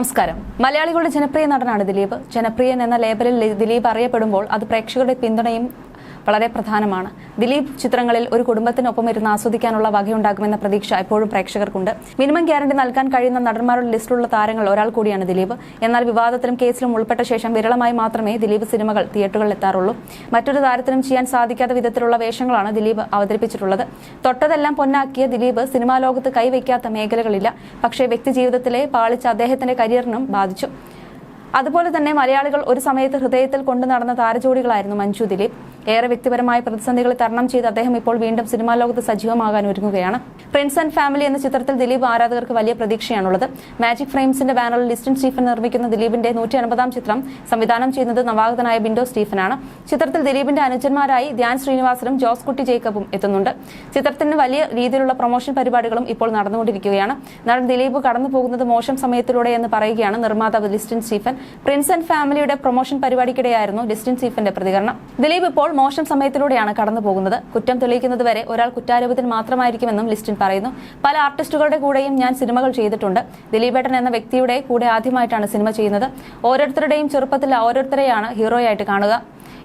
നമസ്കാരം. മലയാളികളുടെ ജനപ്രിയ നടനാണ് ദിലീപ്. ജനപ്രിയൻ എന്ന ലേബലിൽ ദിലീപ് അറിയപ്പെടുമ്പോൾ അത് പ്രേക്ഷകരുടെ പിന്തുണയും വളരെ പ്രധാനമാണ്. ദിലീപ് ചിത്രങ്ങളിൽ ഒരു കുടുംബത്തിനൊപ്പം ഇരുന്ന് ആസ്വദിക്കാനുള്ള വകയുണ്ടാകുമെന്ന പ്രതീക്ഷ എപ്പോഴും പ്രേക്ഷകർക്കുണ്ട്. മിനിമം ഗ്യാരണ്ടി നൽകാൻ കഴിയുന്ന നടന്മാരുടെ ലിസ്റ്റിലുള്ള താരങ്ങൾ ഒരാൾ കൂടിയാണ് ദിലീപ്. എന്നാൽ വിവാദത്തിലും കേസിലും ഉൾപ്പെട്ട ശേഷം വിരളമായി മാത്രമേ ദിലീപ് സിനിമകൾ തിയേറ്ററുകളിൽ എത്താറുള്ളൂ. മറ്റൊരു താരത്തിനും ചെയ്യാൻ സാധിക്കാത്ത വിധത്തിലുള്ള വേഷങ്ങളാണ് ദിലീപ് അവതരിപ്പിച്ചിട്ടുള്ളത്. തൊട്ടതെല്ലാം പൊന്നാക്കിയ ദിലീപ് സിനിമാ ലോകത്ത് കൈവയ്ക്കാത്ത മേഖലകളില്ല. പക്ഷേ വ്യക്തിജീവിതത്തിലെ പാളിച്ച അദ്ദേഹത്തിന്റെ കരിയറിനും ബാധിച്ചു. അതുപോലെ തന്നെ മലയാളികൾ ഒരു സമയത്ത് ഹൃദയത്തിൽ കൊണ്ടു നടന്ന താരജോഡികളായിരുന്നു മഞ്ജു ദിലീപ്. ഏറെ വ്യക്തിപരമായ പ്രതിസന്ധികൾ തരണം ചെയ്ത് അദ്ദേഹം ഇപ്പോൾ വീണ്ടും സിനിമാ ലോകത്ത് സജീവമാകാൻ ഒരുങ്ങുകയാണ്. ഫ്രണ്ട്സ് ആൻഡ് ഫാമിലി എന്ന ചിത്രത്തിൽ ദിലീപ് ആരാധകർക്ക് വലിയ പ്രതീക്ഷയാണുള്ളത്. മാജിക് ഫ്രെയിംസിന്റെ ബാനറിൽ ലിസ്റ്റിൻ സ്റ്റീഫൻ നിർമ്മിക്കുന്ന ദിലീപിന്റെ നൂറ്റി അൻപതാം ചിത്രം സംവിധാനം ചെയ്യുന്നത് നവാഗതനായ ബിൻഡോ സ്റ്റീഫനാണ്. ചിത്രത്തിൽ ദിലീപിന്റെ അനുജന്മാരായി ധ്യാൻ ശ്രീനിവാസനും ജോസ് കുട്ടി ജേക്കബും എത്തുന്നുണ്ട്. ചിത്രത്തിന് വലിയ രീതിയിലുള്ള പ്രൊമോഷൻ പരിപാടികളും ഇപ്പോൾ നടന്നുകൊണ്ടിരിക്കുകയാണ്. നടൻ ദിലീപ് കടന്നു പോകുന്നത് മോശം സമയത്തിലൂടെ എന്ന് പറയുകയാണ് നിർമ്മാതാവ് ലിസ്റ്റിൻ സ്റ്റീഫൻ. പ്രിൻസ് ആൻഡ് ഫാമിലിയുടെ പ്രൊമോഷൻ പരിപാടിക്കിടെയായിരുന്നു ലിസ്റ്റിൻ സ്റ്റീഫന്റെ പ്രതികരണം. ദിലീപ് ഇപ്പോൾ മോശം സമയത്തിലൂടെയാണ് കടന്നു പോകുന്നത്. കുറ്റം തെളിയിക്കുന്നത് വരെ ഒരാൾ കുറ്റാരോപിതൻ മാത്രമായിരിക്കുമെന്നും ലിസ്റ്റിൻ പറയുന്നു. പല ആർട്ടിസ്റ്റുകളുടെ കൂടെയും ഞാൻ സിനിമകൾ ചെയ്തിട്ടുണ്ട്. ദിലീപേട്ടൻ എന്ന വ്യക്തിയുടെ കൂടെ ആദ്യമായിട്ടാണ് സിനിമ ചെയ്യുന്നത്. ഓരോരുത്തരുടെയും ചെറുപ്പത്തിൽ ഓരോരുത്തരെയാണ് ഹീറോയായിട്ട് കാണുക.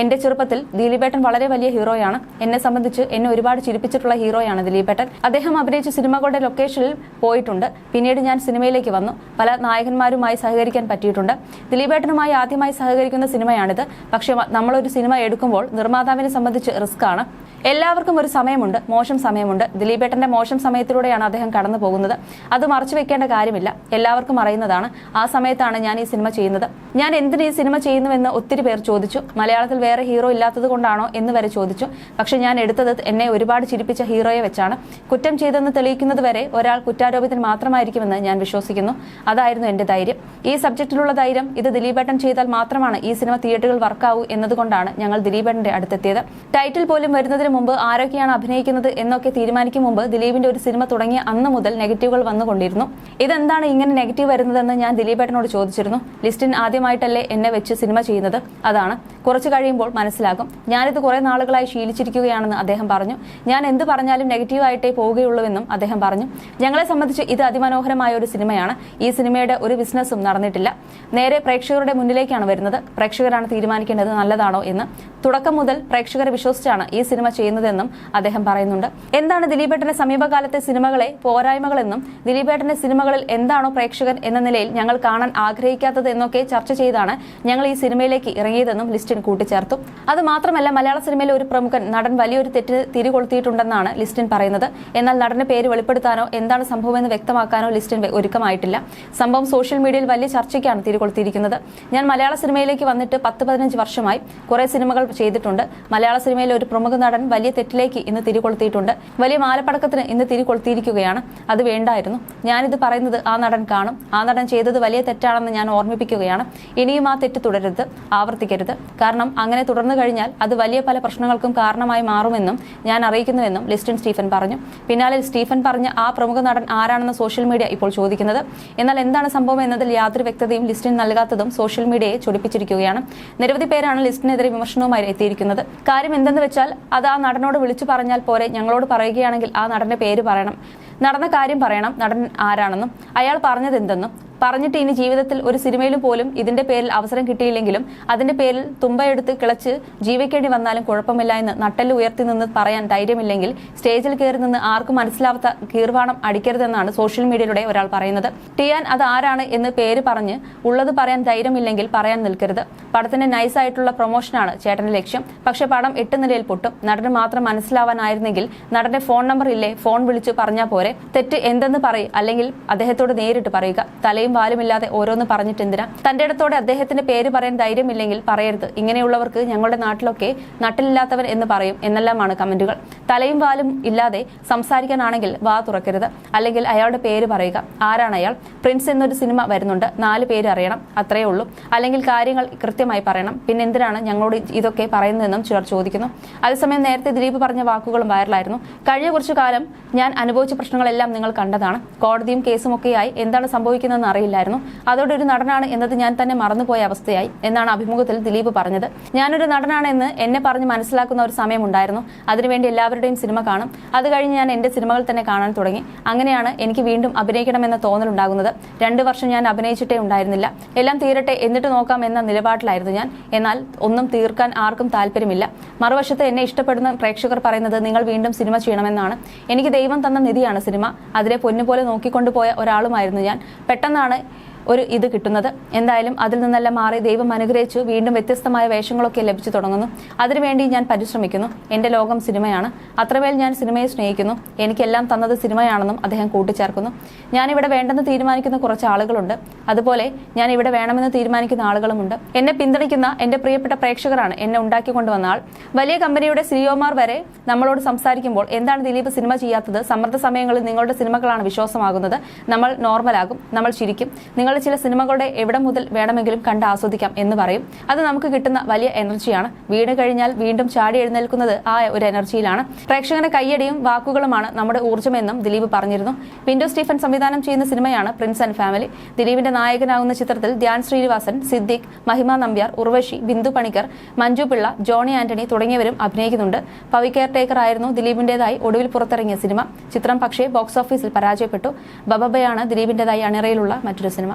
എന്റെ ചെറുപ്പത്തിൽ ദിലീപേട്ടൻ വളരെ വലിയ ഹീറോയാണ്. എന്നെ സംബന്ധിച്ച് എന്നെ ഒരുപാട് ചിരിപ്പിച്ചിട്ടുള്ള ഹീറോയാണ് ദിലീപേട്ടൻ. അദ്ദേഹം അഭിനയിച്ച സിനിമകളുടെ ലൊക്കേഷനിൽ പോയിട്ടുണ്ട്. പിന്നീട് ഞാൻ സിനിമയിലേക്ക് വന്നു. പല നായകന്മാരുമായി സഹകരിക്കാൻ പറ്റിയിട്ടുണ്ട്. ദിലീപേട്ടനുമായി ആദ്യമായി സഹകരിക്കുന്ന സിനിമയാണിത്. പക്ഷേ നമ്മളൊരു സിനിമ എടുക്കുമ്പോൾ നിർമ്മാതാവിനെ സംബന്ധിച്ച് റിസ്ക് ആണ് എല്ലാവർക്കും ഒരു സമയമുണ്ട്. മോശം സമയമുണ്ട്. ദിലീപേട്ടന്റെ മോശം സമയത്തിലൂടെയാണ് അദ്ദേഹം കടന്നു പോകുന്നത്. അത് മറച്ചു വെക്കേണ്ട കാര്യമില്ല. എല്ലാവർക്കും അറിയുന്നതാണ്. ആ സമയത്താണ് ഞാൻ ഈ സിനിമ ചെയ്യുന്നത്. ഞാൻ എന്തിന് ഈ സിനിമ ചെയ്യുന്നുവെന്ന് ഒത്തിരി പേർ ചോദിച്ചു. മലയാളത്തിൽ വേറെ ഹീറോ ഇല്ലാത്തത് കൊണ്ടാണോ എന്ന് വരെ ചോദിച്ചു. പക്ഷെ ഞാൻ എടുത്തത് എന്നെ ഒരുപാട് ചിരിപ്പിച്ച ഹീറോയെ വെച്ചാണ്. കുറ്റം ചെയ്തെന്ന് തെളിയിക്കുന്നത് വരെ ഒരാൾ കുറ്റാരോപിതൻ മാത്രമായിരിക്കുമെന്ന് ഞാൻ വിശ്വസിക്കുന്നു. അതായിരുന്നു എന്റെ ധൈര്യം. ഈ സബ്ജക്റ്റിലുള്ള ധൈര്യം ഇത് ദിലീപേട്ടൻ ചെയ്താൽ മാത്രമാണ് ഈ സിനിമ തിയേറ്ററുകൾ വർക്കാവൂ എന്നതുകൊണ്ടാണ് ഞങ്ങൾ ദിലീപേട്ടന്റെ അടുത്തെത്തിയത്. ടൈറ്റിൽ പോലും വരുന്നതിന് മുമ്പ് ആരൊക്കെയാണ് അഭിനയിക്കുന്നത് എന്നൊക്കെ തീരുമാനിക്കും മുമ്പ് ദിലീപിന്റെ ഒരു സിനിമ തുടങ്ങിയ അന്ന് മുതൽ നെഗറ്റീവുകൾ വന്നുകൊണ്ടിരുന്നു. ഇതെന്താണ് ഇങ്ങനെ നെഗറ്റീവ് വരുന്നതെന്ന് ഞാൻ ദിലീപേട്ടനോട് ചോദിച്ചിരുന്നു. ലിസ്റ്റിൻ ആദ്യമായിട്ടല്ലേ എന്നെ വെച്ച് സിനിമ ചെയ്യുന്നത്? അതാണ്. കുറച്ചു കഴിയുമ്പോൾ മനസ്സിലാകും. ഞാനിത് കുറെ നാളുകളായി ശീലിച്ചിരിക്കുകയാണെന്ന് അദ്ദേഹം പറഞ്ഞു. ഞാൻ എന്ത് പറഞ്ഞാലും നെഗറ്റീവായിട്ടേ പോവുകയുള്ളൂവെന്നും അദ്ദേഹം പറഞ്ഞു. ഞങ്ങളെ സംബന്ധിച്ച് ഇത് അതിമനോഹരമായ ഒരു സിനിമയാണ്. ഈ സിനിമയുടെ ഒരു ബിസിനസ്സും നടന്നിട്ടില്ല. നേരെ പ്രേക്ഷകരുടെ മുന്നിലേക്കാണ് വരുന്നത്. പ്രേക്ഷകരാണ് തീരുമാനിക്കേണ്ടത് നല്ലതാണോ എന്ന്. തുടക്കം മുതൽ പ്രേക്ഷകരെ വിശ്വസിച്ചാണ് ഈ സിനിമ ചെയ്യുന്നതെന്നും അദ്ദേഹം പറയുന്നുണ്ട്. എന്താണ് ദിലീപേട്ടന്റെ സമീപകാലത്തെ സിനിമകളെ പോരായ്മകളെന്നും ദിലീപേട്ടന്റെ സിനിമകളിൽ എന്താണോ പ്രേക്ഷകൻ എന്ന നിലയിൽ ഞങ്ങൾ കാണാൻ ആഗ്രഹിക്കാത്തത് എന്നൊക്കെ ചർച്ച ചെയ്താണ് ഞങ്ങൾ ഈ സിനിമയിലേക്ക് ഇറങ്ങിയതെന്നും ലിസ്റ്റിൻ കൂട്ടിച്ചേർത്തു അത് മാത്രമല്ല മലയാള സിനിമയിലെ ഒരു പ്രമുഖൻ നടൻ വലിയൊരു തെറ്റ് തിരികൊളുത്തിയിട്ടുണ്ടെന്നാണ് ലിസ്റ്റിൻ പറയുന്നത്. എന്നാൽ നടന്റെ പേര് വെളിപ്പെടുത്താനോ എന്താണ് സംഭവം എന്ന് വ്യക്തമാക്കാനോ ലിസ്റ്റിൻ ഒരുക്കമായിട്ടില്ല. സംഭവം സോഷ്യൽ മീഡിയയിൽ വലിയ ചർച്ചയ്ക്കാണ് തിരികൊളുത്തിയിരിക്കുന്നത്. ഞാൻ മലയാള സിനിമയിലേക്ക് വന്നിട്ട് പത്ത് പതിനഞ്ച് വർഷമായി കുറെ സിനിമകൾ ചെയ്തിട്ടുണ്ട്. മലയാള സിനിമയിലെ ഒരു പ്രമുഖ നടൻ വലിയ തെറ്റിലേക്ക് ഇന്ന് തിരികൊളുത്തിയിട്ടുണ്ട്. വലിയ മാലപ്പടക്കത്തിന് ഇന്ന് തിരികൊളുത്തിയിരിക്കുകയാണ്. അത് വേണ്ടായിരുന്നു. ഞാനിത് പറയുന്നത് ആ നടൻ കാണും. ആ നടൻ ചെയ്തത് വലിയ തെറ്റാണെന്ന് ഞാൻ ഓർമ്മിപ്പിക്കുകയാണ്. ഇനിയും ആ തെറ്റ് തുടരരുത് ആവർത്തിക്കരുത്. കാരണം അങ്ങനെ തുടർന്നു കഴിഞ്ഞാൽ അത് വലിയ പല പ്രശ്നങ്ങൾക്കും കാരണമായി മാറുമെന്നും ഞാൻ അറിയിക്കുന്നുവെന്നും ലിസ്റ്റിൻ സ്റ്റീഫൻ പറഞ്ഞു. പിന്നാലെ സ്റ്റീഫൻ പറഞ്ഞ ആ പ്രമുഖ നടൻ ആരാണെന്ന് സോഷ്യൽ മീഡിയ ഇപ്പോൾ ചോദിക്കുന്നത്. എന്നാൽ എന്താണ് സംഭവം എന്നതിൽ യാതൊരു വ്യക്തതയും ലിസ്റ്റിൻ നൽകാത്തതും സോഷ്യൽ മീഡിയയെ ചൊടിപ്പിച്ചിരിക്കുകയാണ്. നിരവധി പേരാണ് ലിസ്റ്റിനെതിരെ വിമർശനവുമായി എത്തിയിരിക്കുന്നത്. കാര്യം എന്തെന്ന് വെച്ചാൽ അത് ആ നടനോട് വിളിച്ചു പറഞ്ഞാൽ പോരെ ഞങ്ങളോട് പറയുകയാണെങ്കിൽ ആ നടന്റെ പേര് പറയണം. നടന്ന കാര്യം പറയണം നടൻ ആരാണെന്നും അയാൾ പറഞ്ഞത് എന്തെന്നും പറഞ്ഞിട്ട് ഇനി ജീവിതത്തിൽ ഒരു സിനിമയിലും പോലും ഇതിന്റെ പേരിൽ അവസരം കിട്ടിയില്ലെങ്കിലും അതിന്റെ പേരിൽ തുമ്പയെടുത്ത് കിളച്ച് ജീവിക്കേണ്ടി വന്നാലും കുഴപ്പമില്ല എന്ന് നട്ടെല്ല് ഉയർത്തി നിന്ന് പറയാൻ ധൈര്യമില്ലെങ്കിൽ സ്റ്റേജിൽ കയറി നിന്ന് ആർക്കും മനസ്സിലാവാത്ത കീർവാണം അടിക്കരുതെന്നാണ് സോഷ്യൽ മീഡിയയിലൂടെ ഒരാൾ പറയുന്നത്. ടിയാൻ അത് ആരാണ്? എന്ന് പേര് പറഞ്ഞ് ഉള്ളത് പറയാൻ ധൈര്യമില്ലെങ്കിൽ പറയാൻ നിൽക്കരുത്. പടത്തിന്റെ നൈസായിട്ടുള്ള പ്രൊമോഷനാണ് ചേട്ടന്റെ ലക്ഷ്യം. പക്ഷെ പടം എട്ട് നിലയിൽ പൊട്ടും. നടന് മാത്രം മനസ്സിലാവാനായിരുന്നെങ്കിൽ നടന്റെ ഫോൺ നമ്പർ ഇല്ലേ? ഫോൺ വിളിച്ച് പറഞ്ഞാൽ പോരെ. തെറ്റ് എന്തെന്ന് പറയും. അല്ലെങ്കിൽ അദ്ദേഹത്തോട് നേരിട്ട് പറയുക. തലയും വാലുമില്ലാതെ ഓരോന്ന് പറഞ്ഞിട്ട് എന്തിനാ? തന്റെ ഇടത്തോടെ അദ്ദേഹത്തിന്റെ പേര് പറയാൻ ധൈര്യമില്ലെങ്കിൽ പറയരുത്. ഇങ്ങനെയുള്ളവർക്ക് ഞങ്ങളുടെ നാട്ടിലൊക്കെ നട്ടിലില്ലാത്തവൻ എന്ന് പറയും എന്നെല്ലാമാണ് കമന്റുകൾ തലയും വാലും ഇല്ലാതെ സംസാരിക്കാനാണെങ്കിൽ വാ തുറക്കരുത്. അല്ലെങ്കിൽ അയാളുടെ പേര് പറയുക. ആരാണ് അയാൾ? പ്രിൻസ് എന്നൊരു സിനിമ വരുന്നുണ്ട്. നാല് പേര് അറിയണം. അത്രയേ ഉള്ളൂ. അല്ലെങ്കിൽ കാര്യങ്ങൾ കൃത്യമായി പറയണം. പിന്നെ എന്തിനാണ് ഞങ്ങളോട് ഇതൊക്കെ പറയുന്നതെന്നും ചിലർ ചോദിക്കുന്നു. അതേസമയം നേരത്തെ ദിലീപ് പറഞ്ഞ വാക്കുകളും വൈറലായിരുന്നു. കഴിഞ്ഞ കുറച്ചു കാലം ഞാൻ അനുഭവിച്ച പ്രശ്നങ്ങളെല്ലാം നിങ്ങൾ കണ്ടതാണ്. കോടതിയും കേസും ഒക്കെയായി എന്താണ് സംഭവിക്കുന്നതെന്ന് അറിയില്ലായിരുന്നു. അതോടെ ഒരു നടനാണ് എന്നത് ഞാൻ തന്നെ മറന്നുപോയ അവസ്ഥയായി എന്നാണ് അഭിമുഖത്തിൽ ദിലീപ് പറഞ്ഞത്. ഞാനൊരു നടനാണ് എന്ന് പറഞ്ഞ് മനസ്സിലാക്കുന്ന ഒരു സമയമുണ്ടായിരുന്നു. അതിനുവേണ്ടി എല്ലാവരുടെയും സിനിമ കാണും. അത് കഴിഞ്ഞ് ഞാൻ എന്റെ സിനിമകൾ തന്നെ കാണാൻ തുടങ്ങി. അങ്ങനെയാണ് എനിക്ക് വീണ്ടും അഭിനയിക്കണമെന്ന തോന്നലുണ്ടാകുന്നത് രണ്ട് വർഷം ഞാൻ അഭിനയിച്ചിട്ടേ ഉണ്ടായിരുന്നില്ല. എല്ലാം തീരട്ടെ എന്നിട്ട് നോക്കാം എന്ന നിലപാടിലായിരുന്നു ഞാൻ. എന്നാൽ ഒന്നും തീർക്കാൻ ആർക്കും താല്പര്യമില്ല. മറുവശത്ത് എന്നെ ഇഷ്ടപ്പെടുന്ന പ്രേക്ഷകർ പറയുന്നത് നിങ്ങൾ വീണ്ടും സിനിമ ചെയ്യണമെന്നാണ്. എനിക്ക് ദൈവം തന്ന നിധിയാണ് സിനിമ. അതിലെ പൊന്നുപോലെ നോക്കിക്കൊണ്ടുപോയ ഒരാളുമായിരുന്നു ഞാൻ. പെട്ടെന്നാണ് ഒരു ഇത് കിട്ടുന്നത്. എന്തായാലും അതിൽ നിന്നെല്ലാം മാറി ദൈവം അനുഗ്രഹിച്ചു. വീണ്ടും വ്യത്യസ്തമായ വേഷങ്ങളൊക്കെ ലഭിച്ചു തുടങ്ങുന്നു. അതിനുവേണ്ടി ഞാൻ പരിശ്രമിക്കുന്നു. എന്റെ ലോകം സിനിമയാണ്. അത്രമേൽ ഞാൻ സിനിമയെ സ്നേഹിക്കുന്നു. എനിക്കെല്ലാം തന്നത് സിനിമയാണെന്നും അദ്ദേഹം കൂട്ടിച്ചേർക്കുന്നു. ഞാനിവിടെ വേണ്ടെന്ന് തീരുമാനിക്കുന്ന കുറച്ച് ആളുകളുണ്ട്. അതുപോലെ ഞാൻ ഇവിടെ വേണമെന്ന് തീരുമാനിക്കുന്ന ആളുകളുമുണ്ട്. എന്നെ പിന്തുണയ്ക്കുന്ന എന്റെ പ്രിയപ്പെട്ട പ്രേക്ഷകരാണ് എന്നെ ഉണ്ടാക്കിക്കൊണ്ടുവന്ന ആൾ. വലിയ കമ്പനിയുടെ സിഇഒമാർ വരെ നമ്മളോട് സംസാരിക്കുമ്പോൾ എന്താണ് ദിലീപ് സിനിമ ചെയ്യാത്തത്? സമ്മർദ്ദ സമയങ്ങളിൽ നിങ്ങളുടെ സിനിമകളാണ് വിശ്വാസമാകുന്നത്. നമ്മൾ നോർമലാകും. നമ്മൾ ചിരിക്കും. നിങ്ങളുടെ ചില സിനിമകളുടെ എവിടെ മുതൽ വേണമെങ്കിലും കണ്ട് ആസ്വദിക്കാം എന്ന് പറയും. അത് നമുക്ക് കിട്ടുന്ന വലിയ എനർജിയാണ്. വീട് കഴിഞ്ഞാൽ വീണ്ടും ചാടി എഴുന്നേൽക്കുന്നത് ആ ഒരു എനർജിയിലാണ്. പ്രേക്ഷകന്റെ കയ്യടിയും വാക്കുകളുമാണ് നമ്മുടെ ഊർജമെന്നും ദിലീപ് പറഞ്ഞിരുന്നു. വിൻഡോ സ്റ്റീഫൻ സംവിധാനം ചെയ്യുന്ന സിനിമയാണ് പ്രിൻസ് ആൻഡ് ഫാമിലി. ദിലീപിന്റെ നായകനാകുന്ന ചിത്രത്തിൽ ധ്യാൻ ശ്രീനിവാസൻ സിദ്ദിഖ് മഹിമ നമ്പ്യാർ ഉർവശി ബിന്ദു പണിക്കർ മഞ്ജു പിള്ള ജോണി ആന്റണി തുടങ്ങിയവരും അഭിനയിക്കുന്നുണ്ട്. പവി കെയർ ടേക്കർ ആയിരുന്നു ദിലീപിന്റേതായി ഒടുവിൽ പുറത്തിറങ്ങിയ സിനിമ. ചിത്രം പക്ഷേ ബോക്സ് ഓഫീസിൽ പരാജയപ്പെട്ടു. ബബബയാണ് ദിലീപിന്റേതായി അണിറയിലുള്ള മറ്റൊരു cinema.